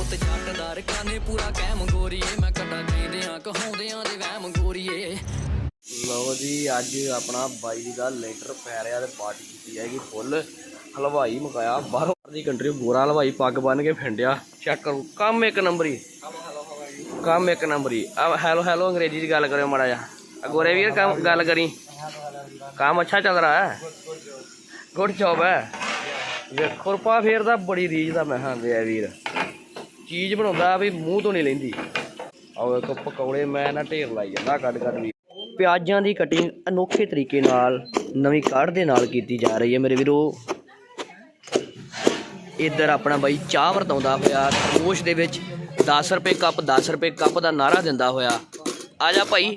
ਪੁੱਤ ਜੱਟਦਾਰ ਕਾਨੇ ਪੂਰਾ ਕਹਿਮ ਗੋਰੀਏ। ਮੈਂ ਕਟਾ ਕਹਿੰਦਿਆਂ ਕਹਾਉਂਦਿਆਂ ਦੇ ਵਹਿਮ ਗੋਰੀਏ। ਲਓ ਜੀ, ਅੱਜ ਆਪਣਾ ਬਾਈ ਦਾ ਲੈਂਟਰ ਪੈ ਰਿਹਾ ਤੇ ਪਾਰਟੀ ਕੀਤੀ ਜਾਏਗੀ ਫੁੱਲ। ਹਲਵਾਈ ਮਕਾਇਆ, ਬਾਹਰੋਂ ਦੀ ਕੰਟਰੀ ਗੋਰਾ ਹਲਵਾਈ ਪੱਗ ਬੰਨ ਕੇ ਫਿੰਡਿਆ। ਚੈੱਕ ਕਰੋ, ਕੰਮ ਇੱਕ ਨੰਬਰ ਕੰਮ ਇੱਕ ਨੰਬਰ ਆ ਹੈਲੋ ਹੈਲੋ ਅੰਗਰੇਜ਼ੀ ਚ ਗੱਲ ਕਰਿਓ ਮਾੜਾ ਜਿਹਾ। ਗੋਰੇ ਵੀਰ, ਕੰਮ, ਗੱਲ ਕਰੀ। ਕੰਮ ਅੱਛਾ ਚੱਲ ਰਿਹਾ ਹੈ। ਗੁੱਡ ਜੌਬ ਹੈ। ਵੇਖੋ, ਰੁਪਾ ਫੇਰਦਾ, ਬੜੀ ਰੀਝ ਦਾ ਮੈਂ ਹਾਂ ਵੀਰ। ਚੀਜ਼ ਬਣਾਉਂਦਾ ਵੀ ਮੂੰਹ ਤੋਂ ਨਹੀਂ ਲੈਂਦੀ। ਆਹ ਵੇਖੋ ਪਕੌੜੇ ਮੈਂ ਨਾ ਢੇਰ ਲਾਈ ਜਾਂਦਾ ਕੱਢ ਕੱਢ ਵੀ। ਪਿਆਜ਼ਾਂ ਦੀ ਕਟਿੰਗ ਅਨੋਖੇ ਤਰੀਕੇ ਨਾਲ ਨਵੀਂ ਕਾਢ ਦੇ ਨਾਲ ਕੀਤੀ ਜਾ ਰਹੀ ਹੈ ਮੇਰੇ ਵੀਰੋ। ਇੱਧਰ ਆਪਣਾ ਬਾਈ ਚਾਹ ਵਰਤਾਉਂਦਾ ਹੋਇਆ ਖਰਗੋਸ਼ ਦੇ ਵਿੱਚ 10 ਰੁਪਏ ਕੱਪ 10 ਰੁਪਏ ਕੱਪ ਦਾ ਨਾਰਾ ਦਿੰਦਾ ਹੋਇਆ। ਆ ਜਾ ਭਾਈ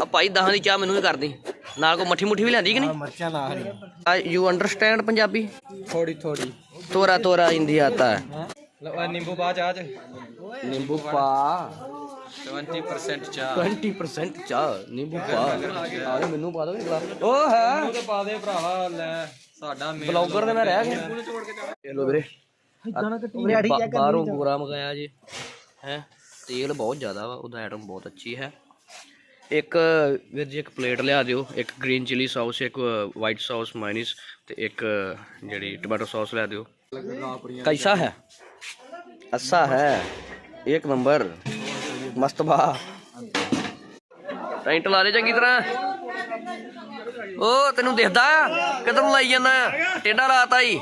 ਆ ਭਾਈ ਦਹਾਂ ਦੀ ਚਾਹ ਮੈਨੂੰ ਵੀ ਕਰ ਦੀ। ਨਾਲ ਕੋ ਮੱਠੀ ਮੁੱਠੀ ਵੀ ਲੈਂਦੀ ਕਿ ਨਹੀਂ? ਮਿਰਚਾਂ ਨਾ ਹਰੀ ਆ ਯੂ ਅੰਡਰਸਟੈਂਡ ਪੰਜਾਬੀ? ਥੋੜੀ ਥੋੜੀ ਤੋਰਾ ਤੋਰਾ ਹਿੰਦੀ ਆਤਾ ਹੈ। ਲਓ ਨਿੰਬੂ ਪਾ ਚਾਹ ਚ ਨਿੰਬੂ ਪਾ 20% ਚਾਹ 20% ਚਾਹ ਨਿੰਬੂ ਪਾ ਆਰੇ ਮੈਨੂੰ ਪਾ ਦੋ ਗਲਾਸ ਓ ਹੈ ਉਹ ਤੇ ਪਾ ਦੇ ਭਰਾਵਾ ਲੈ ਸਾਡਾ ਮੇਨ ਬਲੌਗਰ ਦੇ ਨਾਲ ਰਹਿ ਗਿਆ ਚਲੋ ਵੀਰੇ ਬਾ- ਬਾਹਰੋਂ ਗੋਰਾ ਮੰਗਾਇਆ ਜੀ ਹੈ ਤੇਲ ਬਹੁਤ ਜ਼ਿਆਦਾ ਵਾ ਉਹਦਾ ਆਈਟਮ ਬਹੁਤ ਅੱਛੀ ਹੈ ਇੱਕ ਵੀਰ ਜੀ ਇੱਕ ਪਲੇਟ ਲਿਆ ਦਿਓ ਇੱਕ ਗ੍ਰੀਨ ਚਿਲੀ ਸੌਸ ਇੱਕ ਵਾਈਟ ਸੌਸ ਮਾਇਨਸ ਤੇ ਇੱਕ ਜਿਹੜੀ ਟੋਮੈਟੋ ਸੌਸ ਲਿਆ ਦਿਓ कैसा है अच्छा है एक नंबर मस्त बा ਟੈਂਟ ਲਾ ਦੇ ਚੰਗੀ ਤਰ੍ਹਾਂ ਉਹ ਤੈਨੂੰ ਦਿਖਦਾ ਕਿਧਰ ਨੂੰ ਲਾਈ ਜਾਂਦਾ ਟੇਡਾ ਲਾਤਾ ਈ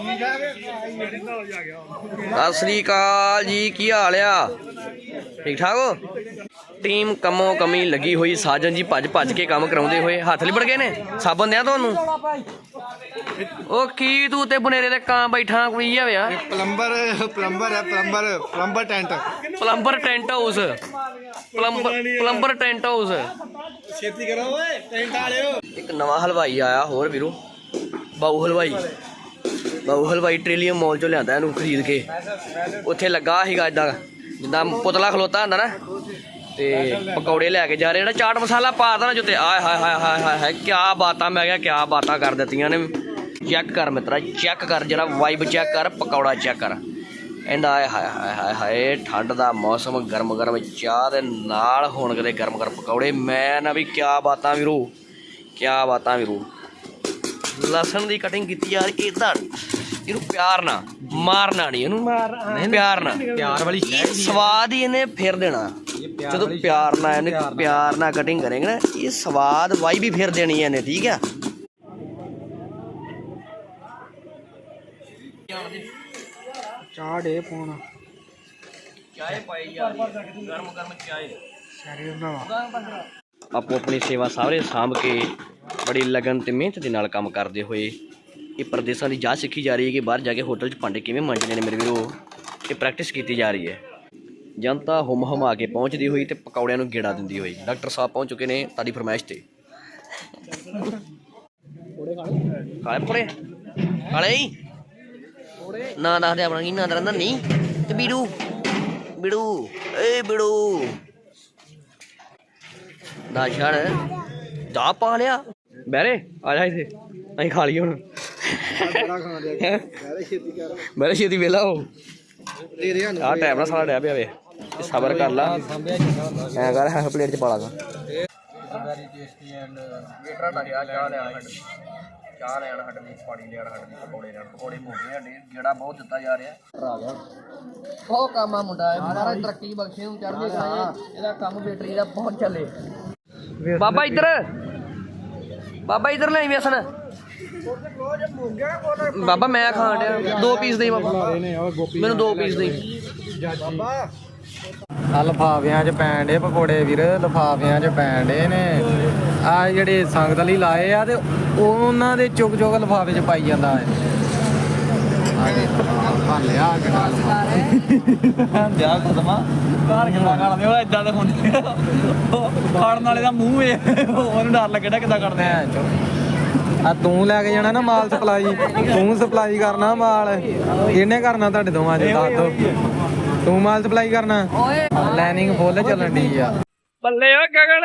ਸਤਿ ਸ੍ਰੀ ਅਕਾਲ ਜੀ ਕੀ ਹਾਲ ਆ ਠੀਕ ਠਾਕ ਹੋ ਟੀਮ ਕੰਮੋਂ ਕਮੀ ਲੱਗੀ ਹੋਈ ਸਾਜਨ ਜੀ ਭੱਜ ਭੱਜ ਕੇ ਕੰਮ ਕਰਾਉਂਦੇ ਹੋਏ ਹੱਥ ਲਿਬੜ ਗਏ ਨੇ ਸਾਬਣ ਦਿਆਂ ਤੁਹਾਨੂੰ ਉਹ ਕੀ ਤੂੰ ਤੇ ਬਨੇਰੇ ਦੇ ਕਾਂ ਬੈਠਾ ਕੋਈ ਹੋਇਆ ਪਲੰਬਰ ਪਲੰਬਰ ਹੈ plumber plumber tent. Plumber tent house. Plumber plumber tent house. ਛੇਤੀ ਕਰੋ ਓਏ ਟੈਂਟ ਵਾਲਿਓ। ਇੱਕ ਨਵਾਂ ਹਲਵਾਈ ਆਇਆ ਹੋਰ ਵੀਰੋ। ਬਾਊ ਹਲਵਾਈ। ਬਾਊ ਹਲਵਾਈ ਟ੍ਰਿਲੀਅਮ ਮਾਲ ਚੋਂ ਲਿਆਂਦਾ ਇਹਨੂੰ ਖਰੀਦ ਕੇ। ਉੱਥੇ ਲੱਗਾ ਸੀਗਾ ਇਦਾਂ ਜਿੱਦਾਂ ਪੁਤਲਾ ਖਲੋਤਾ ਹੁੰਦਾ ਨਾ। ਤੇ ਪਕੌੜੇ ਲੈ ਕੇ ਜਾ ਰਹੇ ਜਿਹੜਾ ਚਾਟ ਮਸਾਲਾ ਪਾ ਨਾ ਜੁੱਤੇ। ਆਏ ਹਾਏ ਹਾਏ ਹਾਏ ਹਾਏ ਹਾਏ ਕੀ ਬਾਤਾਂ ਮੈਂ ਕਿਹਾ ਕੀ ਬਾਤਾਂ ਕਰ ਦਿੱਤੀਆਂ ਨੇ। ਚੈੱਕ ਕਰ ਮਿੱਤਰਾ ਚੈੱਕ ਕਰ ਜਰਾ ਵਾਈਬ ਚੈੱਕ ਕਰ ਪਕੌੜਾ ਚੈੱਕ ਕਰ। ਐਂਦਾ ਆਏ ਹਾਏ ਹਾਏ ਹਾਏ ਹਾਏ ਠੰਡ ਦਾ ਮੌਸਮ ਗਰਮ ਗਰਮ ਚਾਹ ਦੇ ਨਾਲ ਹੋਣ ਕਦੇ ਗਰਮ ਗਰਮ ਪਕੌੜੇ। ਮੈਂ ਨਾ ਵੀ ਕੀ ਬਾਤਾਂ ਵੀਰੋ ਕੀ ਬਾਤਾਂ ਵੀਰੋ। ਲਸਣ ਦੀ ਕਟਿੰਗ ਕੀਤੀ ਯਾਰ ਇਦਾਂ ਇਹਨੂੰ ਪਿਆਰ ਨਾਲ ਮਾਰਨਾ ਨਹੀਂ ਇਹਨੂੰ। ਮਾਰ ਪਿਆਰ ਨਾਲ ਪਿਆਰ ਵਾਲੀ ਸਵਾਦ ਹੀ ਇਹਨੇ ਫੇਰ ਦੇਣਾ। ਜਦੋਂ ਪਿਆਰ ਨਾਲ ਇਹਨੇ ਪਿਆਰ ਨਾਲ। ਕਟਿੰਗ ਕਰੇਗਾ ਨਾ ਇਹ ਸਵਾਦ ਵਾਈ ਵੀ ਫੇਰ ਦੇਣੀ ਹੈ ਇਹਨੇ ਠੀਕ ਆ? ਚਾਹ ਡੇ ਪਾਉਣਾ। ਚਾਹ ਪਾਈ ਯਾਰ ਗਰਮ ਗਰਮ ਚਾਹ। ਸਾਰੇ ਬਣਾਵਾ ਆਪੋ ਆਪਣੀ ਸੇਵਾ ਸਾਰੇ ਸਾਂਭ ਕੇ ਬੜੀ ਲਗਨ ਤੇ ਮਿਹਨਤ ਦੇ ਨਾਲ ਕੰਮ ਕਰਦੇ ਹੋਏ ਇਹ ਪਰਦੇਸਾਂ ਦੀ ਜਾਂਚ ਸਿੱਖੀ ਜਾ ਰਹੀ ਹੈ ਕਿ ਬਾਹਰ ਜਾ ਕੇ ਹੋਟਲ 'ਚ ਭਾਂਡੇ ਕਿਵੇਂ ਮਾਂਜਣੇ ਨੇ ਮੇਰੇ ਵੀਰੋ ਇਹ ਪ੍ਰੈਕਟਿਸ ਕੀਤੀ ਜਾ ਰਹੀ ਹੈ। ਜਨਤਾ ਹੁਮ ਹਮਾ ਕੇ ਪਹੁੰਚਦੀ ਹੋਈ ਤੇ ਪਕੌੜਿਆਂ ਨੂੰ ਗੇੜਾ ਦਿੰਦੀ ਹੋਈ। ਡਾਕਟਰ ਸਾਹਿਬ ਪਹੁੰਚ ਚੁੱਕੇ ਨੇ ਤੁਹਾਡੀ ਫਰਮਾਇਸ਼ ਤੇ। ਕਾਲੇ ਪੜੇ ਕਾਲੇ ਹੀ ਨਾ ਦੱਸ ਆਪਣਾ, ਕੀ ਨਾਂ ਦਰੰਦਾ ਨਹੀਂ ਤੇ ਬੀੜੂ? ਬੀੜੂ, ਏ ਬੀੜੂ। ਦਾ ਛੜ ਜਾ ਪਾ ਲਿਆ। ਬੈਰੇ ਆ ਜਾ ਇੱਥੇ, ਅਸੀਂ ਖਾ ਲਈ ਹੁਣ। ਬੜਾ ਖਾਣਾ ਦੇ ਹੈਂ? ਛੇਤੀ ਕਰ ਬੈਰੇ ਛੇਤੀ ਵੇਲਾ ਹੋ। ਦੇ ਦੇ ਆ ਟਾਈਮ ਨਾਲ ਸਾਲਾ ਡਿਆ ਪਿਆ ਵੇ ਸਬਰ ਕਰ ਲਾ। ਐ ਕਰ ਹੈ ਪਲੇਟ ਚ ਪਾ ਲਾਗਾ ਵੈਰੀ ਟੇਸਟੀ ਐਂਡ ਵੇਟਰ ਦਾ ਗਿਆ ਚਾਹ ਲੈਣ ਚਾਹ ਲੈਣ ਹੱਟ ਲਈ ਪਾਣੀ ਲੈਣ ਹੱਟ ਲਈ ਪਕੌੜੇ ਲੈਣ ਪਕੌੜੇ ਮੁੱਕ ਗਏ ਸਾਡੇ ਜਿਹੜਾ ਬਹੁਤ ਦਿੱਤਾ ਜਾ ਰਿਹਾ। ਆ ਗਿਆ ਬਹੁਤ ਕੰਮ ਆ ਮੁੰਡਾ ਇਹ ਮਹਾਰਾਜ ਤਰੱਕੀ ਬਖਸ਼ੇ ਨੂੰ ਚੜ੍ਹਦੇ ਕਰਾਏ ਇਹਦਾ ਕੰਮ ਬੈਟਰੀ ਦਾ ਬਹੁਤ ਚੱਲੇ। ਬਾਬਾ ਇੱਧਰ। ਬਾਬਾ ਇੱਧਰ ਲੈ ਵੇਸਣ। ਬਾਬਾ ਮੈਂ ਖਾਣ ਡਿਆ ਦੋ ਪੀਸ ਦੇ ਬਾਬਾ। ਮੈਨੂੰ ਦੋ ਪੀਸ ਦੇ ਆ। ਲਫਾਫਿਆਂ 'ਚ ਪੈਣ ਡੇ ਪਕੌੜੇ ਵੀਰ ਲਫਾਫਿਆਂ 'ਚ ਪੈਣ ਡੇ ਨੇ। ਆ ਜਿਹੜੇ ਸੰਗਤ ਲਈ ਲਾਏ ਆ ਤੇ ਉਹਨਾਂ ਦੇ ਚੁੱਕ ਚੁੱਕ ਲਫਾਫੇ 'ਚ ਪਾਈ ਜਾਂਦਾ ਹੈ। ਆ ਦੇ ਭੰਨ ਲਿਆ ਕਿਹੜਾ ਲਫਾਫਾ। ਵਿਆਹ ਖਤਮਾ ਘਰ ਕਿੱਦਾਂ ਕਰਦੇ ਹੋ ਇਦਾਂ ਦੇ ਹੁੰਦੇ ਖਾਣ ਵਾਲੇ ਦਾ ਮੂੰਹ ਏ। ਉਹਨੂੰ ਡਰ ਲੱਗਦਾ ਕਿੱਦਾਂ ਕਰਦੇ ਆ। ਭੈਣ ਚੋ। ਆ ਤੂੰ ਲੈ ਕੇ ਜਾਣਾ ਨਾ ਮਾਲ ਸਪਲਾਈ। ਤੂੰ ਸਪਲਾਈ ਕਰਨਾ ਮਾਲ। ਇਹਨੇ ਕਰਨਾ ਤੁਹਾਡੇ ਦੋਵਾਂ ਚ ਦੱਸ ਦੋ। ਤੂੰ ਮਾਲ ਸਪਲਾਈ ਕਰਨਾ। ਲਾਈਨਿੰਗ ਫੁੱਲ ਚੱਲਣ ਦੀ ਆ। ਬੱਲੇ ਓ ਗਗਨ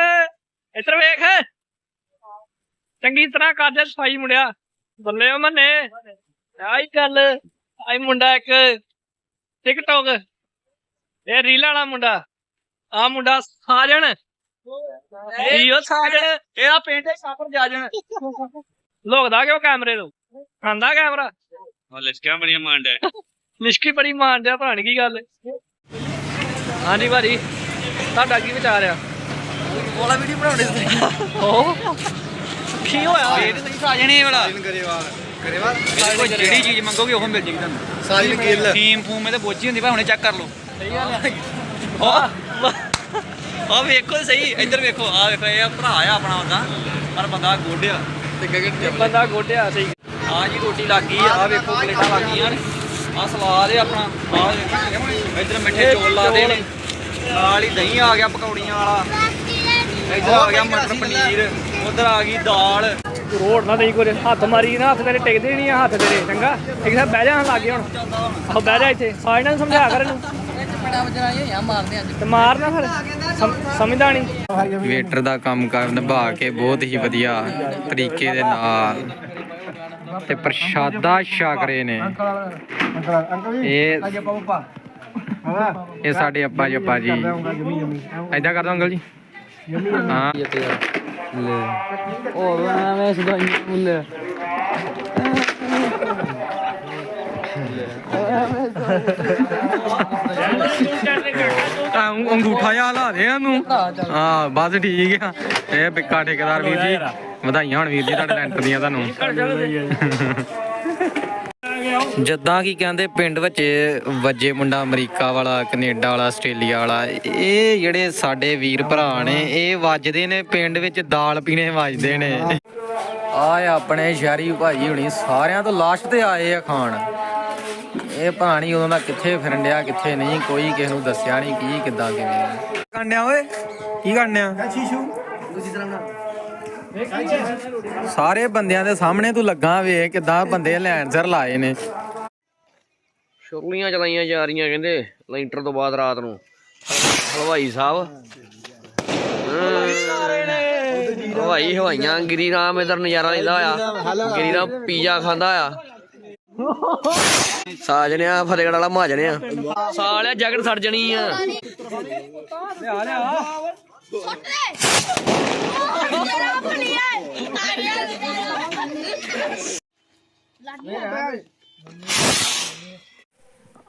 ਇੱਧਰ ਵੇਖ। ਚੰਗੀ ਤਰ੍ਹਾਂ ਕਰ ਦੇ ਸਫ਼ਾਈ ਮੁੰਡਿਆ। ਬੱਲੇ ਓ ਮੰਨੇ। ਆਈ ਗੱਲ। ਆਈ ਮੁੰਡਾ ਇੱਕ ਟਿਕਟੌਕ ਇਹ ਰੀਲ ਵਾਲਾ ਮੁੰਡਾ। ਆ ਮੁੰਡਾ ਸਾਜਣ। ਇਹ ਉਹ ਸਾਜਣ ਇਹਦਾ ਪਿੰਡ ਸਾਪਰ ਜਾਜਣ। ਲੋਕਦਾ ਕਿਉਂ ਕੈਮਰੇ ਨੂੰ? ਆਂਦਾ ਕੈਮਰਾ? ਉਹ ਲਿਸ਼ਕਾਂ ਬੜੀਆਂ ਮਾਂਡੇ ਨਿਸ਼ਕੀ ਬੜੀ ਮਾਰਦਿਆ ਭਾਣ ਕੀ ਗੱਲ। ਹਾਂਜੀ ਭਾਜੀ ਤੁਹਾਡਾ ਕੀ ਵਿਚਾਰ ਆ? ਵਾਲਾ ਵੀਡੀਓ ਬਣਾਉਣੇ ਸੀ। ਹੋ ਕੀ ਹੋਇਆ। ਇਹ ਤੇ ਸਾਜਣੇ ਵਾਲਾ ਕਰੇਵਾਲ ਕੋਈ ਜਿਹੜੀ ਚੀਜ਼ ਮੰਗੋਗੇ ਉਹ ਮਿਲ ਜੇਗੀ ਤੁਹਾਨੂੰ। ਸਾਜਨ ਗਿੱਲ ਫੀਮ ਫੂਮ ਤੇ ਬੋਝੀ ਹੁੰਦੀ ਭਾਵੇਂ ਹੁਣੇ ਚੈੱਕ ਕਰ ਲਓ। ਸਹੀ ਗੱਲ ਆ ਆ ਵੇਖੋ ਸਹੀ ਇੱਧਰ ਵੇਖੋ ਆ ਵੇਖੋ ਇਹ ਭਰਾ ਆ ਆਪਣਾ ਬੰਦਾ। ਪਰ ਬੰਦਾ ਗੋਡਿਆ। ਤੇ ਗਗਨ ਇਹ ਬੰਦਾ ਗੋਡਿਆ ਸਹੀ। ਆ ਜੀ ਰੋਟੀ ਲੱਗ ਗਈ ਆ ਵੇਖੋ ਪਲੇਟਾਂ ਲੱਗ ਗਈਆਂ ਨੇ। ਆ ਸਲਾਦ ਹੈ ਆਪਣਾ ਆ ਇੱਧਰ ਮਿੱਠੇ ਚੌਲ ਲਾਦੇ ਨੇ। ਨਾਲ ਹੀ ਦਹੀਂ ਆ ਗਿਆ ਪਕੌੜੀਆਂ ਵਾਲਾ। ਇੱਧਰ ਆ ਗਿਆ ਮਟਰ ਪਨੀਰ। ਉਧਰ ਆ ਗਈ ਦਾਲ ਰੋੜ ਨਾ ਦੇਈ ਕੋਈ ਹੱਥ ਮਾਰੀ ਨਾ ਹੱਥ ਤੇਰੇ ਟਿਕਦੇ ਨਹੀਂ ਆ ਹੱਥ ਤੇਰੇ ਚੰਗਾ? ਇੱਕ ਸਾਹ ਬਹਿ ਜਾ ਲੱਗੇ ਹੁਣ। ਆਹ ਬਹਿ ਜਾ ਇੱਥੇ ਸਾਜਣਾ ਨੂੰ ਸਮਝਾ ਕਰ ਇਹਨੂੰ। ਤੇ ਮਾਰਨਾ ਫਿਰ ਸਮ- ਸਮਝਦਾ ਨਹੀਂ। ਵੇਟਰ ਦਾ ਕੰਮ ਕਰ ਨਿਭਾ ਕੇ ਬਹੁਤ ਹੀ ਵਧੀਆ ਤਰੀਕੇ ਦੇ ਨਾਲ। ਤੇ ਪ੍ਰਸ਼ਾਦਾ ਛਕ ਰਹੇ ਨੇ। ਇਹ ਇਹ ਸਾਡੇ ਅੱਪਾ ਜੀ। ਅੱਪਾ ਜੀ ਐਦਾਂ ਕਰ ਦੋ ਅੰਕਲ ਜੀ। ਹਾਂ। ਉਹ ਮੈਂ ਸਦਾਈ ਮੁੱਲੇ ਆ, ਅੰਗ- ਅੰਗੂਠਾ ਜਿਹਾ ਲਾ ਦੇ ਇਹਨੂੰ। ਹਾਂ ਬਸ ਠੀਕ ਆ। ਇਹ ਬਿੱਕਾ ਠੇਕੇਦਾਰ ਵੀਰ ਜੀ। ਵਧਾਈਆਂ ਹੋਣ ਵੀਰ ਜੀ ਤੁਹਾਡੇ ਲੈਂਟਰ ਦੀਆਂ ਤੁਹਾਨੂੰ। ਜਦਾਂ ਕੀ ਕਹਿੰਦੇ ਪਿੰਡ ਵਿੱਚ ਵੱਜੇ ਮੁੰਡਾ ਅਮਰੀਕਾ ਵਾਲਾ ਕੈਨੇਡਾ ਵਾਲਾ ਆਸਟ੍ਰੇਲੀਆ ਵਾਲਾ ਇਹ ਜਿਹੜੇ ਸਾਡੇ ਵੀਰ ਭਰਾ ਨੇ ਇਹ ਵੱਜਦੇ ਨੇ ਪਿੰਡ ਵਿੱਚ ਦਾਲ ਪੀਣੇ ਵੱਜਦੇ ਨੇ। ਆ ਆਪਣੇ ਸ਼ਹਿਰੀ ਭਾਈ ਹੁਣੀ ਸਾਰਿਆਂ ਤੋਂ ਲਾਸਟ ਤੇ ਆਏ ਆ ਖਾਣ। ਇਹ ਪਾਣੀ ਉਦੋਂ ਦਾ ਕਿੱਥੇ ਫਿਰਨ ਡਿਆ ਕਿੱਥੇ ਨਹੀਂ ਕੋਈ ਕਿਸੇ ਨੂੰ ਦੱਸਿਆ ਨਹੀਂ ਕੀ ਕਿੱਦਾਂ ਕਿਵੇਂ ਕੰਡਿਆ ਓਏ? ਕੀ ਕਰਨਿਆ ਸਾਰੇ ਬੰਦਿਆਂ ਦੇ ਸਾਹਮਣੇ ਤੂੰ ਲੱਗਾ ਵੇਖ ਕਿੱਦਾਂ ਬੰਦੇ ਲੈਣ ਸਰ ਲਾਏ ਨੇ। ਸ਼ੁਰਲੀਆਂ ਚਲਾਈਆਂ ਜਾ ਰਹੀਆਂ ਕਹਿੰਦੇ ਲੈਂਟਰ ਤੋਂ ਬਾਅਦ ਰਾਤ ਨੂੰ। ਹਲਵਾਈ ਸਾਹਿਬ। ਹਮ, ਹਲਵਾਈ ਹਵਾਈਆਂ ਗਿਰੀ ਰਾਮ ਇਧਰ ਨਜ਼ਾਰਾ ਲੈਂਦਾ ਹੋਇਆ। ਗਿਰੀ ਰਾਮ ਪੀਜ਼ਾ ਖਾਂਦਾ ਆ ਸਾਜਣਿਆ ਫਤਿਹਗੜ੍ਹ ਵਾਲਾ ਮਾਜਣਿਆ ਸਾਲਿਆ ਜੈਕਟ ਸੜ ਜਣੀ ਆ।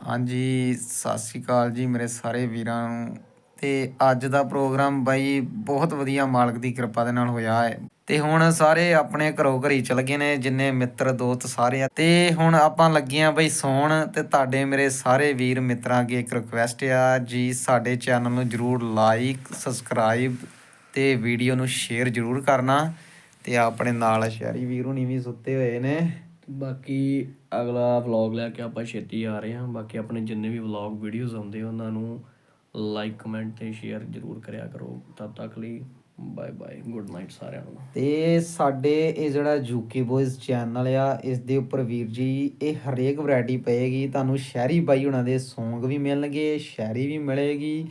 ਹਾਂਜੀ ਸਤਿ ਸ਼੍ਰੀ ਅਕਾਲ ਜੀ ਮੇਰੇ ਸਾਰੇ ਵੀਰਾਂ ਨੂੰ। ਤੇ ਅੱਜ ਦਾ ਪ੍ਰੋਗਰਾਮ ਬਾਈ ਬਹੁਤ ਵਧੀਆ ਮਾਲਕ ਦੀ ਕਿਰਪਾ ਦੇ ਨਾਲ ਹੋਇਆ ਹੈ। ਤੇ ਹੁਣ ਸਾਰੇ ਆਪਣੇ ਘਰੋਂ ਘਰੀ ਚਲ ਗਏ ਨੇ, ਜਿੰਨੇ ਮਿੱਤਰ ਦੋਸਤ ਸਾਰੇ ਆ। ਤੇ ਹੁਣ ਆਪਾਂ ਲੱਗੇ ਆ ਬਈ ਸੌਣ ਤੇ ਤੁਹਾਡੇ ਮੇਰੇ ਸਾਰੇ ਵੀਰ ਮਿੱਤਰਾਂ ਅੱਗੇ ਇੱਕ ਰਿਕੁਐਸਟ ਆ ਜੀ, ਸਾਡੇ ਚੈਨਲ ਨੂੰ ਜਰੂਰ ਲਾਈਕ ਸਬਸਕ੍ਰਾਈਬ ਤੇ ਵੀਡੀਓ ਨੂੰ ਸ਼ੇਅਰ ਜਰੂਰ ਕਰਨਾ ਤੇ ਆਪਣੇ ਨਾਲ ਸ਼ਹਿਰੀ ਵੀਰ ਹੁਣੀ ਵੀ ਸੁੱਤੇ ਹੋਏ ਨੇ। ਬਾਕੀ ਅਗਲਾ ਵਲੌਗ ਲੈ ਕੇ ਆਪਾਂ ਛੇਤੀ ਆ ਰਹੇ ਹਾਂ। ਬਾਕੀ ਆਪਣੇ ਜਿੰਨੇ ਵੀ ਵਲੌਗ ਵੀਡੀਓਜ਼ ਆਉਂਦੇ ਉਹਨਾਂ ਨੂੰ ਲਾਈਕ ਕਮੈਂਟ ਤੇ ਸ਼ੇਅਰ ਜ਼ਰੂਰ ਕਰਿਆ ਕਰੋ। ਤਦ ਤੱਕ ਲਈ ਬਾਏ ਬਾਏ ਗੁੱਡ ਨਾਈਟ ਸਾਰਿਆਂ ਨੂੰ। ਤੇ ਸਾਡੇ ਇਹ ਜਿਹੜਾ ਯੂਕੇ ਬॉयਜ਼ ਚੈਨਲ ਆ, ਇਸ ਦੇ ਉੱਪਰ ਵੀਰ ਜੀ, ਇਹ ਹਰੇਕ ਵੈਰਾਈਟੀ ਪਏਗੀ। ਤੁਹਾਨੂੰ ਸ਼ਹਿਰੀ ਬਾਈ ਉਹਨਾਂ ਦੇ ਸੌਂਗ ਵੀ ਮਿਲਣਗੇ, ਸ਼ਹਿਰੀ ਵੀ ਮਿਲੇਗੀ।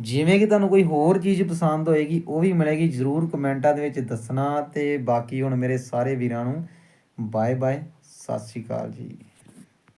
ਜਿਵੇਂ ਕਿ ਤੁਹਾਨੂੰ ਕੋਈ ਹੋਰ ਚੀਜ਼ ਪਸੰਦ ਹੋਏਗੀ, ਉਹ ਵੀ ਮਿਲੇਗੀ। ਜਰੂਰ ਕਮੈਂਟਾਂ ਦੇ ਵਿੱਚ ਦੱਸਣਾ। ਤੇ ਬਾਕੀ ਹੁਣ ਮੇਰੇ ਸਾਰੇ ਵੀਰਾਂ ਨੂੰ ਬਾਏ ਬਾਏ ਸਤਿ ਸ਼੍ਰੀ ਅਕਾਲ ਜੀ।